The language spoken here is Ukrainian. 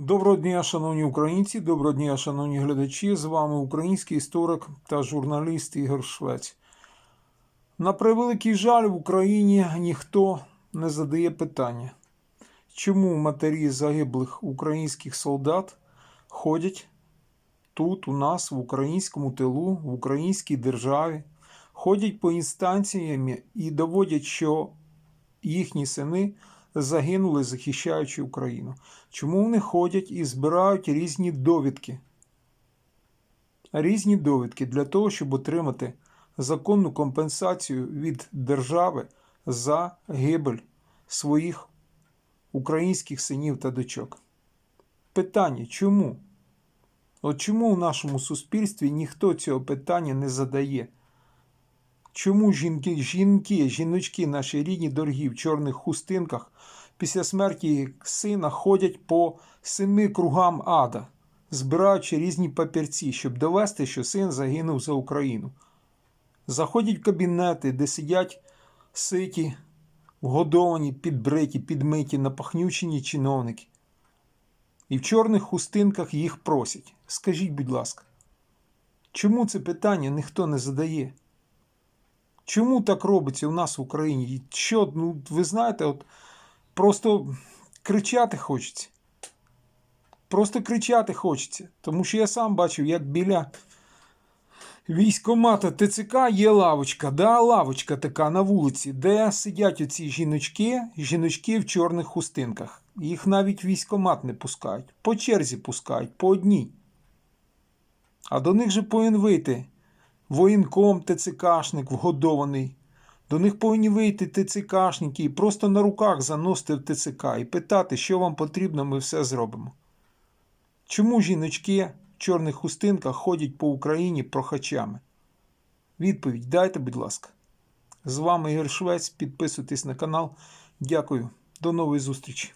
Доброго дня, шановні українці, доброго дня, шановні глядачі. З вами український історик та журналіст Ігор Швець. На превеликий жаль, в Україні ніхто не задає питання, чому матері загиблих українських солдат ходять тут, у нас, в українському тилу, в українській державі, ходять по інстанціям і доводять, що їхні сини загинули, захищаючи Україну. Чому вони ходять і збирають різні довідки? Різні довідки для того, щоб отримати законну компенсацію від держави за гибель своїх українських синів та дочок. Питання чому? От чому в нашому суспільстві ніхто цього питання не задає? Чому жінки, жінки, жіночки, наші рідні дорогі в чорних хустинках після смерті сина ходять по семи кругам ада, збираючи різні папірці, щоб довести, що син загинув за Україну? Заходять в кабінети, де сидять ситі, вгодовані, підбриті, підмиті, напахнючені чиновники. І в чорних хустинках їх просять. Скажіть, будь ласка, чому це питання ніхто не задає? Чому так робиться у нас в Україні? Що, ну, ви знаєте, от просто кричати хочеться. Просто кричати хочеться. Тому що я сам бачив, як біля військомата ТЦК є лавочка, да, лавочка така на вулиці, де сидять оці жіночки, жіночки в чорних хустинках. Їх навіть військомат не пускають. По черзі пускають, по одній. А до них же повинен вийти воєнком ТЦКшник вгодований. До них повинні вийти ТЦКшники і просто на руках заносити в ТЦК і питати, що вам потрібно, ми все зробимо. Чому жіночки в чорних хустинках ходять по Україні прохачами? Відповідь дайте, будь ласка. З вами Ігор Швець. Підписуйтесь на канал. Дякую. До нової зустрічі.